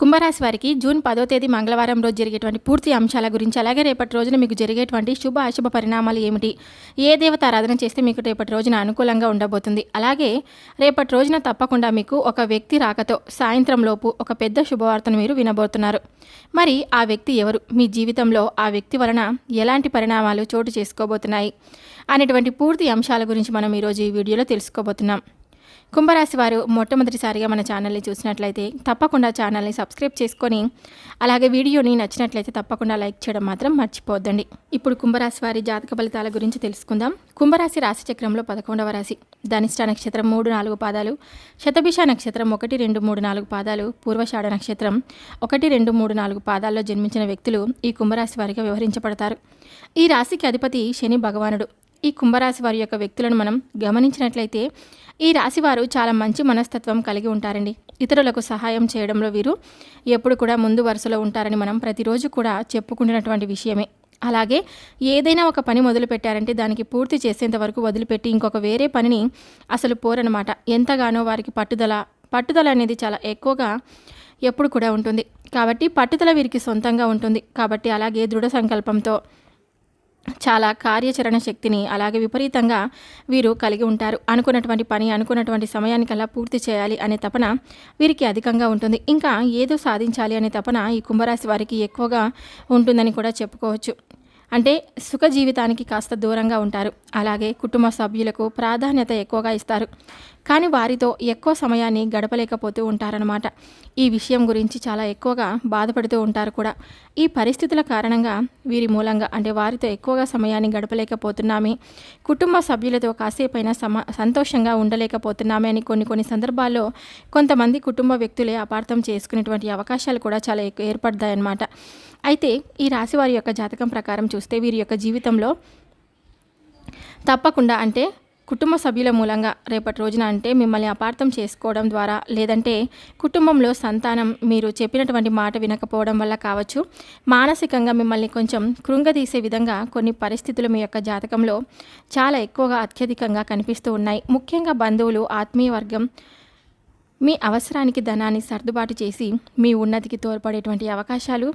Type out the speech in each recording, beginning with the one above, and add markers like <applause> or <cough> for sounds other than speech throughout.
కుంభరాశి వారికి జూన్ పదో తేదీ మంగళవారం రోజు జరిగేటువంటి పూర్తి అంశాల గురించి అలాగే రేపటి రోజున మీకు జరిగేటువంటి శుభ అశుభ పరిణామాలు ఏమిటి? ఏ దేవత ఆరాధన చేస్తే మీకు రేపటి రోజున అనుకూలంగా ఉండబోతుంది? అలాగే రేపటి రోజున తప్పకుండా మీకు ఒక వ్యక్తి రాకతో సాయంత్రం లోపు ఒక పెద్ద శుభవార్తను మీరు వినబోతున్నారు. మరి ఆ వ్యక్తి ఎవరు? మీ జీవితంలో ఆ వ్యక్తి వలన ఎలాంటి పరిణామాలు చోటు చేసుకోబోతున్నాయి? అనేటువంటి పూర్తి అంశాల గురించి మనం ఈరోజు ఈ వీడియోలో తెలుసుకోబోతున్నాం. కుంభరాశి వారు మొట్టమొదటిసారిగా మన ఛానల్ని చూసినట్లయితే తప్పకుండా ఛానల్ని సబ్స్క్రైబ్ చేసుకొని అలాగే వీడియోని నచ్చినట్లయితే తప్పకుండా లైక్ చేయడం మాత్రం మర్చిపోద్దండి ఇప్పుడు కుంభరాశి వారి జాతక ఫలితాల గురించి తెలుసుకుందాం. కుంభరాశి రాశి చక్రంలో పదకొండవ రాశి. ధనిష్ట నక్షత్రం మూడు నాలుగు పాదాలు శతభిష నక్షత్రం ఒకటి రెండు మూడు నాలుగు పాదాలు పూర్వషాఢ నక్షత్రం ఒకటి రెండు మూడు నాలుగు పాదాల్లో జన్మించిన వ్యక్తులు ఈ కుంభరాశి వారిగా వ్యవహరించబడతారు. ఈ రాశికి అధిపతి శని భగవానుడు. ఈ కుంభరాశి వారి యొక్క వ్యక్తులను మనం గమనించినట్లయితే ఈ రాశివారు చాలా మంచి మనస్తత్వం కలిగి ఉంటారండి. ఇతరులకు సహాయం చేయడంలో వీరు ఎప్పుడు కూడా ముందు వరుసలో ఉంటారని మనం ప్రతిరోజు కూడా చెప్పుకుంటున్నటువంటి విషయమే. అలాగే ఏదైనా ఒక పని మొదలు పెట్టారంటే దానికి పూర్తి చేసేంత వరకు వదిలిపెట్టి ఇంకొక వేరే పనిని అసలు పోరనమాట. ఎంతగానో వారికి పట్టుదల పట్టుదల అనేది చాలా ఎక్కువగా ఎప్పుడు కూడా ఉంటుంది. కాబట్టి పట్టుదల వీరికి సొంతంగా ఉంటుంది. కాబట్టి అలాగే దృఢ సంకల్పంతో చాలా కార్యాచరణ శక్తిని అలాగే విపరీతంగా వీరు కలిగి ఉంటారు. అనుకున్నటువంటి పని అనుకున్నటువంటి సమయానికల్లా పూర్తి చేయాలి అనే తపన వీరికి అధికంగా ఉంటుంది. ఇంకా ఏదో సాధించాలి అనే తపన ఈ కుంభరాశి వారికి ఎక్కువగా ఉంటుందని కూడా చెప్పుకోవచ్చు. అంటే సుఖ జీవితానికి కాస్త దూరంగా ఉంటారు. అలాగే కుటుంబ సభ్యులకు ప్రాధాన్యత ఎక్కువగా ఇస్తారు. కానీ వారితో ఎక్కువ సమయాన్ని గడపలేకపోతూ ఉంటారనమాట ఈ విషయం గురించి చాలా ఎక్కువగా బాధపడుతూ ఉంటారు కూడా. ఈ పరిస్థితుల కారణంగా వీరి మూలంగా అంటే వారితో ఎక్కువగా సమయాన్ని గడపలేకపోతున్నామే. కుటుంబ సభ్యులతో కాసేపైనా సమ సంతోషంగా ఉండలేకపోతున్నామే అని కొన్ని కొన్ని సందర్భాల్లో కొంతమంది కుటుంబ వ్యక్తులే అపార్థం చేసుకునేటువంటి అవకాశాలు కూడా చాలా ఎక్కువ ఏర్పడతాయన్నమాట అయితే ఈ రాశి వారి యొక్క జాతకం ప్రకారం చూస్తే వీరి యొక్క జీవితంలో తప్పకుండా అంటే కుటుంబ సభ్యుల మూలంగా రేపటి రోజున అంటే మిమ్మల్ని అపార్థం చేసుకోవడం ద్వారా లేదంటే కుటుంబంలో సంతానం మీరు చెప్పినటువంటి మాట వినకపోవడం వల్ల కావచ్చు. మానసికంగా మిమ్మల్ని కొంచెం కృంగదీసే విధంగా కొన్ని పరిస్థితులు మీ యొక్క జాతకంలో చాలా ఎక్కువగా అత్యధికంగా కనిపిస్తూ ఉన్నాయి. ముఖ్యంగా బంధువులు ఆత్మీయ వర్గం మీ అవసరానికి ధనాన్ని సర్దుబాటు చేసి మీ ఉన్నతికి తోడ్పడేటువంటి అవకాశాలు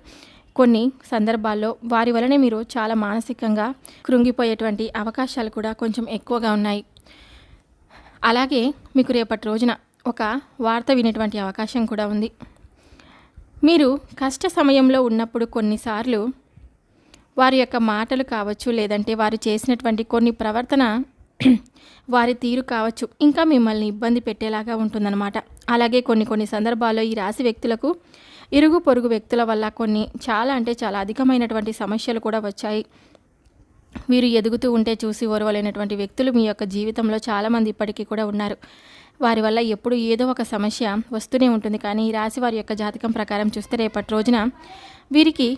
కొన్ని సందర్భాల్లో వారి వలనే మీరు చాలా మానసికంగా కృంగిపోయేటువంటి అవకాశాలు కూడా కొంచెం ఎక్కువగా ఉన్నాయి. అలాగే మీకు రేపటి రోజున ఒక వార్త వినేటువంటి అవకాశం కూడా ఉంది. మీరు కష్ట సమయంలో ఉన్నప్పుడు కొన్నిసార్లు వారి యొక్క మాటలు కావచ్చు లేదంటే వారు చేసినటువంటి కొన్ని ప్రవర్తన <clears throat> వారి తీరు కావచ్చు ఇంకా మిమ్మల్ని ఇబ్బంది పెట్టేలాగా ఉంటుందన్నమాట. అలాగే కొన్ని కొన్ని సందర్భాల్లో ఈ రాశి వ్యక్తులకు ఇరుగు పొరుగు వ్యక్తుల వల్ల కొన్ని చాలా అంటే చాలా అధికమైనటువంటి సమస్యలు కూడా వచ్చాయి. వీరు ఎదుగుతూ ఉంటే చూసి ఓర్వలేనటువంటి వ్యక్తులు మీ యొక్క జీవితంలో చాలామంది ఇప్పటికీ కూడా ఉన్నారు. వారి వల్ల ఎప్పుడు ఏదో ఒక సమస్య వస్తూనే ఉంటుంది. కానీ ఈ రాశి వారి యొక్క జాతకం ప్రకారం చూస్తే రేపటి రోజున వీరికి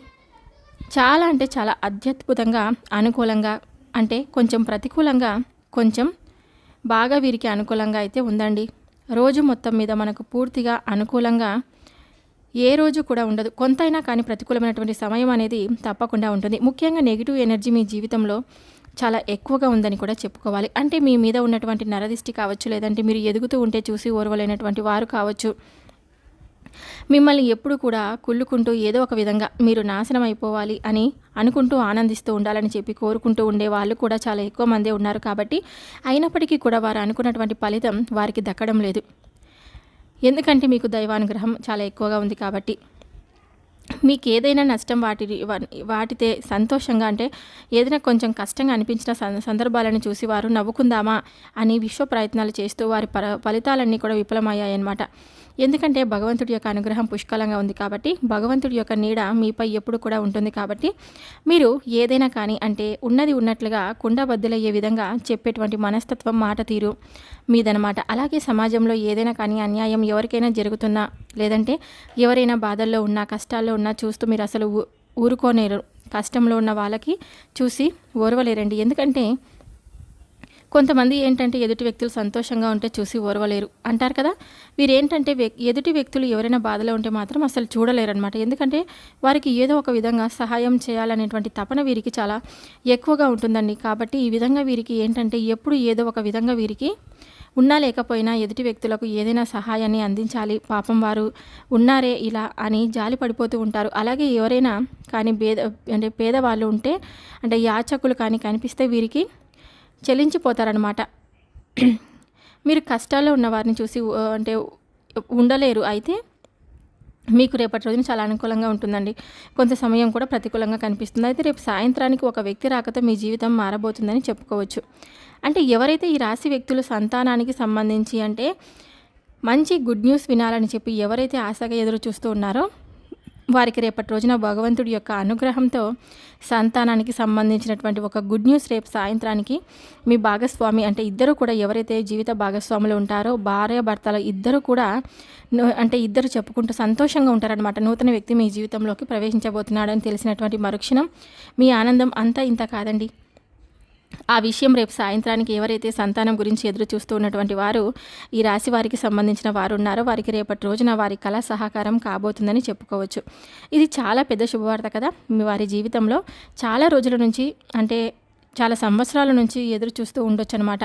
చాలా అంటే చాలా అత్యద్భుతంగా అనుకూలంగా అంటే కొంచెం ప్రతికూలంగా కొంచెం బాగా వీరికి అనుకూలంగా అయితే ఉందండి. రోజు మొత్తం మీద మనకు పూర్తిగా అనుకూలంగా ఏ రోజు కూడా ఉండదు. కొంతైనా కానీ ప్రతికూలమైనటువంటి సమయం అనేది తప్పకుండా ఉంటుంది. ముఖ్యంగా నెగిటివ్ ఎనర్జీ మీ జీవితంలో చాలా ఎక్కువగా ఉందని కూడా చెప్పుకోవాలి. అంటే మీ మీద ఉన్నటువంటి నరదిష్టి కావచ్చు లేదంటే మీరు ఎదుగుతూ ఉంటే చూసి ఓర్వలేనటువంటి వారు కావచ్చు మిమ్మల్ని ఎప్పుడు కూడా కుళ్ళుకుంటూ ఏదో ఒక విధంగా మీరు నాశనం అయిపోవాలి అని అనుకుంటూ ఆనందిస్తూ ఉండాలని చెప్పి కోరుకుంటూ ఉండే వాళ్ళు కూడా చాలా ఎక్కువ మందే ఉన్నారు కాబట్టి అయినప్పటికీ కూడా వారు అనుకున్నటువంటి ఫలితం వారికి దక్కడం లేదు. ఎందుకంటే మీకు దైవానుగ్రహం చాలా ఎక్కువగా ఉంది కాబట్టి. మీకు ఏదైనా నష్టం వాటి వాటితే సంతోషంగా అంటే ఏదైనా కొంచెం కష్టంగా అనిపించిన సందర్భాలను చూసి వారు నవ్వుకుందామా అని విశ్వ ప్రయత్నాలు చేస్తూ వారి ఫలితాలన్నీ కూడా విఫలమయ్యాయన్నమాట. ఎందుకంటే భగవంతుడి యొక్క అనుగ్రహం పుష్కలంగా ఉంది కాబట్టి భగవంతుడి యొక్క నీడ మీపై ఎప్పుడు కూడా ఉంటుంది కాబట్టి మీరు ఏదైనా కానీ అంటే ఉన్నది ఉన్నట్లుగా కుండబద్దులయ్యే విధంగా చెప్పేటువంటి మనస్తత్వం మాట తీరు మీదనమాట. అలాగే సమాజంలో ఏదైనా కానీ అన్యాయం ఎవరికైనా జరుగుతున్నా లేదంటే ఎవరైనా బాధల్లో ఉన్నా కష్టాల్లో ఉన్నా చూస్తూ మీరు అసలు ఊరుకోనేరు కష్టంలో ఉన్న వాళ్ళకి చూసి ఓర్వలేరండి. ఎందుకంటే కొంతమంది ఏంటంటే ఎదుటి వ్యక్తులు సంతోషంగా ఉంటే చూసి ఓర్వలేరు. అంటారు కదా? వీరు ఏంటంటే ఎదుటి వ్యక్తులు ఎవరైనా బాధలో ఉంటే మాత్రం అసలు చూడలేరు అనమాట ఎందుకంటే వారికి ఏదో ఒక విధంగా సహాయం చేయాలనేటువంటి తపన వీరికి చాలా ఎక్కువగా ఉంటుందండి. కాబట్టి ఈ విధంగా వీరికి ఏంటంటే ఎప్పుడు ఏదో ఒక విధంగా వీరికి ఉన్నా లేకపోయినా ఎదుటి వ్యక్తులకు ఏదైనా సహాయాన్ని అందించాలి. పాపం వారు ఉన్నారే ఇలా అని జాలి పడిపోతూ ఉంటారు. అలాగే ఎవరైనా కానీ పేద అంటే పేదవాళ్ళు ఉంటే అంటే యాచకులు కానీ కనిపిస్తే వీరికి చెల్లించిపోతారనమాట మీరు కష్టాల్లో ఉన్న వారిని చూసి అంటే ఉండలేరు. అయితే మీకు రేపటి రోజున చాలా అనుకూలంగా ఉంటుందండి. కొంత సమయం కూడా ప్రతికూలంగా కనిపిస్తుంది. అయితే రేపు సాయంత్రానికి ఒక వ్యక్తి రాకతో మీ జీవితం మారబోతుందని చెప్పుకోవచ్చు. అంటే ఎవరైతే ఈ రాశి వ్యక్తులు సంతానానికి సంబంధించి అంటే మంచి గుడ్ న్యూస్ వినాలని చెప్పి ఎవరైతే ఆశగా ఎదురు చూస్తూ ఉన్నారో వారికి రేపటి రోజున భగవంతుడి యొక్క అనుగ్రహంతో సంతానానికి సంబంధించినటువంటి ఒక గుడ్ న్యూస్ రేపు సాయంత్రానికి మీ భాగస్వామి అంటే ఇద్దరు కూడా ఎవరైతే జీవిత భాగస్వాములు ఉంటారో భార్య భర్తలు ఇద్దరు కూడా అంటే ఇద్దరు చెప్పుకుంటూ సంతోషంగా ఉంటారనమాట నూతన వ్యక్తి మీ జీవితంలోకి ప్రవేశించబోతున్నాడని తెలిసినటువంటి మరుక్షణం మీ ఆనందం అంతా ఇంత కాదండి. ఆ విషయం రేపు సాయంత్రానికి ఎవరైతే సంతానం గురించి ఎదురు చూస్తూ ఉన్నటువంటి వారు ఈ రాశి వారికి సంబంధించిన వారు ఉన్నారో వారికి రేపటి రోజున వారి కళా సహకారం కాబోతుందని చెప్పుకోవచ్చు. ఇది చాలా పెద్ద శుభవార్త కదా. మీ వారి జీవితంలో చాలా రోజుల నుంచి అంటే చాలా సంవత్సరాల నుంచి ఎదురు చూస్తూ ఉండొచ్చు అనమాట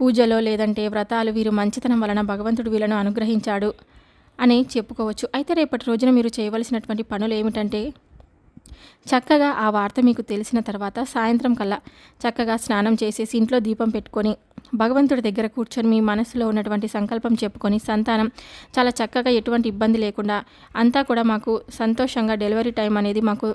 పూజలో లేదంటే వ్రతాలు వీరు మంచితనం వలన భగవంతుడు వీళ్ళను అనుగ్రహించాడు అని చెప్పుకోవచ్చు. అయితే రేపటి రోజున మీరు చేయవలసినటువంటి పనులు ఏమిటంటే చక్కగా ఆ వార్త మీకు తెలిసిన తర్వాత సాయంత్రం కల్లా చక్కగా స్నానం చేసేసి ఇంట్లో దీపం పెట్టుకొని భగవంతుడి దగ్గర కూర్చొని మీ మనసులో ఉన్నటువంటి సంకల్పం చెప్పుకొని సంతానం. చాలా చక్కగా ఎటువంటి ఇబ్బంది లేకుండా అంతా కూడా మాకు సంతోషంగా డెలివరీ టైం అనేది మాకు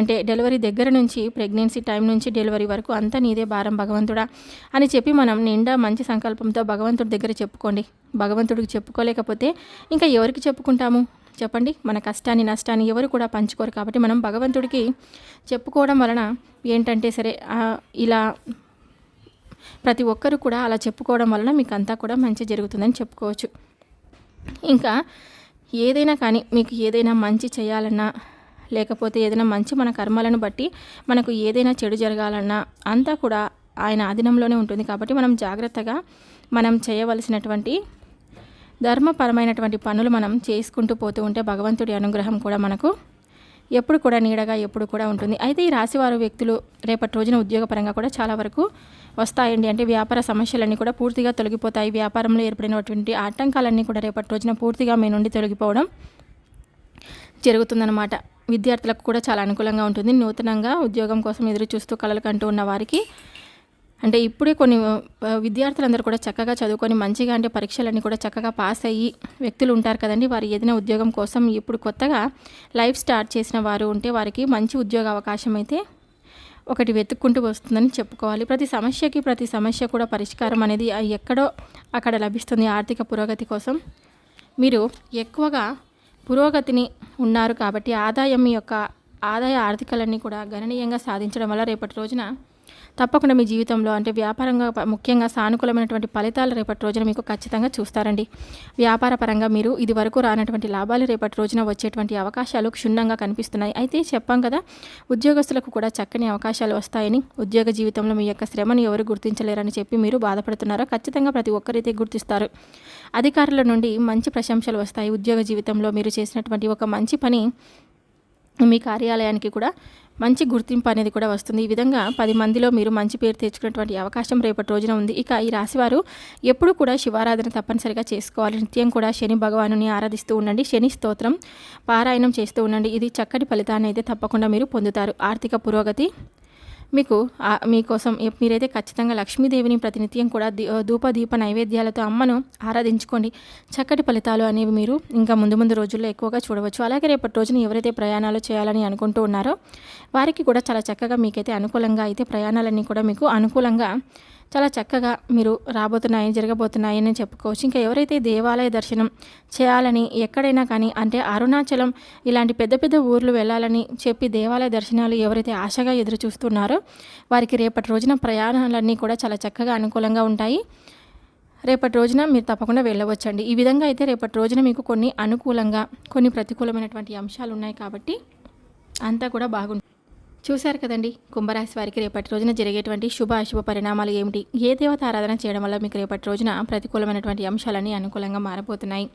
అంటే డెలివరీ దగ్గర నుంచి ప్రెగ్నెన్సీ టైం నుంచి డెలివరీ వరకు అంతా నీదే భారం భగవంతుడా అని చెప్పి మనం నిండా మంచి సంకల్పంతో భగవంతుడి దగ్గర చెప్పుకోండి. భగవంతుడికి చెప్పుకోలేకపోతే ఇంకా ఎవరికి చెప్పుకుంటాము? చెప్పండి. మన కష్టాన్ని నష్టాన్ని ఎవరు కూడా పంచుకోరు కాబట్టి మనం భగవంతుడికి చెప్పుకోవడం వలన ఏంటంటే సరే ఇలా ప్రతి ఒక్కరు కూడా అలా చెప్పుకోవడం వలన మీకు అంతా కూడా మంచి జరుగుతుందని చెప్పుకోవచ్చు. ఇంకా ఏదైనా కానీ మీకు ఏదైనా మంచి చేయాలన్నా లేకపోతే ఏదైనా మంచి మన కర్మలను బట్టి మనకు ఏదైనా చెడు జరగాలన్నా అంతా కూడా ఆయన ఆధీనంలోనే ఉంటుంది కాబట్టి మనం జాగ్రత్తగా మనం చేయవలసినటువంటి ధర్మపరమైనటువంటి పనులు మనం చేసుకుంటూ పోతూ ఉంటే భగవంతుడి అనుగ్రహం కూడా మనకు ఎప్పుడు కూడా నీడగా ఎప్పుడు కూడా ఉంటుంది. అయితే ఈ రాశివారు వ్యక్తులు రేపటి రోజున ఉద్యోగపరంగా కూడా చాలా వరకు వస్తాయండి. అంటే వ్యాపార సమస్యలన్నీ కూడా పూర్తిగా తొలగిపోతాయి. వ్యాపారంలో ఏర్పడినటువంటి ఆటంకాలన్నీ కూడా రేపటి రోజున పూర్తిగా మీ నుండి తొలగిపోవడం జరుగుతుందన్నమాట. విద్యార్థులకు కూడా చాలా అనుకూలంగా ఉంటుంది. నూతనంగా ఉద్యోగం కోసం ఎదురు చూస్తూ కళలు కంటూ ఉన్న వారికి అంటే ఇప్పుడే కొన్ని విద్యార్థులందరూ కూడా చక్కగా చదువుకొని మంచిగా అంటే పరీక్షలన్నీ కూడా చక్కగా పాస్ అయ్యి వ్యక్తులు ఉంటారు కదండి. వారు ఏదైనా ఉద్యోగం కోసం ఇప్పుడు కొత్తగా లైఫ్ స్టార్ట్ చేసిన వారు ఉంటే వారికి మంచి ఉద్యోగ అవకాశం అయితే ఒకటి వెతుక్కుంటూ వస్తుందని చెప్పుకోవాలి. ప్రతి సమస్యకి ప్రతి సమస్య కూడా పరిష్కారం అనేది ఎక్కడో అక్కడ లభిస్తుంది ఆర్థిక పురోగతి కోసం. మీరు ఎక్కువగా పురోగతిని ఉన్నారు కాబట్టి ఆదాయం యొక్క ఆదాయ ఆర్థికలన్నీ కూడా గణనీయంగా సాధించడం వల్ల రేపటి రోజున తప్పకుండా మీ జీవితంలో అంటే వ్యాపారంగా ముఖ్యంగా సానుకూలమైనటువంటి ఫలితాలు రేపటి రోజున మీకు ఖచ్చితంగా చూస్తారండి. వ్యాపార పరంగా మీరు ఇది వరకు రానటువంటి లాభాలు రేపటి రోజున వచ్చేటువంటి అవకాశాలు క్షుణ్ణంగా కనిపిస్తున్నాయి. అయితే చెప్పాం కదా ఉద్యోగస్తులకు కూడా చక్కని అవకాశాలు వస్తాయని ఉద్యోగ జీవితంలో మీ యొక్క శ్రమను ఎవరు గుర్తించలేరని చెప్పి మీరు బాధపడుతున్నారో ఖచ్చితంగా ప్రతి ఒక్కరైతే గుర్తిస్తారు. అధికారుల నుండి మంచి ప్రశంసలు వస్తాయి. ఉద్యోగ జీవితంలో మీరు చేసినటువంటి ఒక మంచి పని మీ కార్యాలయానికి కూడా మంచి గుర్తింపు అనేది కూడా వస్తుంది. ఈ విధంగా పది మందిలో మీరు మంచి పేరు తెచ్చుకున్నటువంటి అవకాశం రేపటి రోజున ఉంది. ఇక ఈ రాశివారు ఎప్పుడు కూడా శివారాధన తప్పనిసరిగా చేసుకోవాలి. నిత్యం కూడా శని భగవాను ఆరాధిస్తూ ఉండండి. శని స్తోత్రం పారాయణం చేస్తూ ఉండండి. ఇది చక్కటి ఫలితాన్ని అయితే తప్పకుండా మీరు పొందుతారు. ఆర్థిక పురోగతి మీకు మీకోసం మీరైతే ఖచ్చితంగా లక్ష్మీదేవిని ప్రతినిత్యం కూడా ధూప దీప నైవేద్యాలతో అమ్మను ఆరాధించుకోండి. చక్కటి ఫలితాలు అనేవి మీరు ఇంకా ముందు ముందు రోజుల్లో ఎక్కువగా చూడవచ్చు. అలాగే రేపటి రోజున ఎవరైతే ప్రయాణాలు చేయాలని అనుకుంటూ ఉన్నారో వారికి కూడా చాలా చక్కగా మీకైతే అనుకూలంగా అయితే ప్రయాణాలన్నీ కూడా మీకు అనుకూలంగా చాలా చక్కగా మీరు రాబోతున్నాయి జరగబోతున్నాయని చెప్పుకోవచ్చు. ఇంకా ఎవరైతే దేవాలయ దర్శనం చేయాలని ఎక్కడైనా కానీ అంటే అరుణాచలం ఇలాంటి పెద్ద పెద్ద ఊర్లు వెళ్ళాలని చెప్పి దేవాలయ దర్శనాలు ఎవరైతే ఆశగా ఎదురు చూస్తున్నారో వారికి రేపటి రోజున ప్రయాణాలన్నీ కూడా చాలా చక్కగా అనుకూలంగా ఉంటాయి. రేపటి రోజున మీరు తప్పకుండా వెళ్ళవచ్చండి. ఈ విధంగా అయితే రేపటి రోజున మీకు కొన్ని అనుకూలంగా కొన్ని ప్రతికూలమైనటువంటి అంశాలు ఉన్నాయి కాబట్టి అంతా కూడా బాగుంటుంది. చూశారు కదండి కుంభరాశి వారికి రేపటి రోజున జరిగేటువంటి శుభ అశుభ పరిణామాలు ఏమిటి? ఏ దేవత ఆరాధన చేయడం వల్ల మీకు రేపటి రోజున ప్రతికూలమైనటువంటి అంశాలన్నీ అనుకూలంగా మారబోతున్నాయి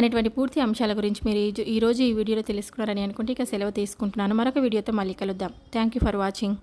అనేటువంటి పూర్తి అంశాల గురించి మీరు ఈరోజు ఈ వీడియోలో తెలుసుకున్నారని అనుకుంటే ఇక సెలవు తీసుకుంటున్నాను. మరొక వీడియోతో మళ్ళీ కలుద్దాం. Thank you for watching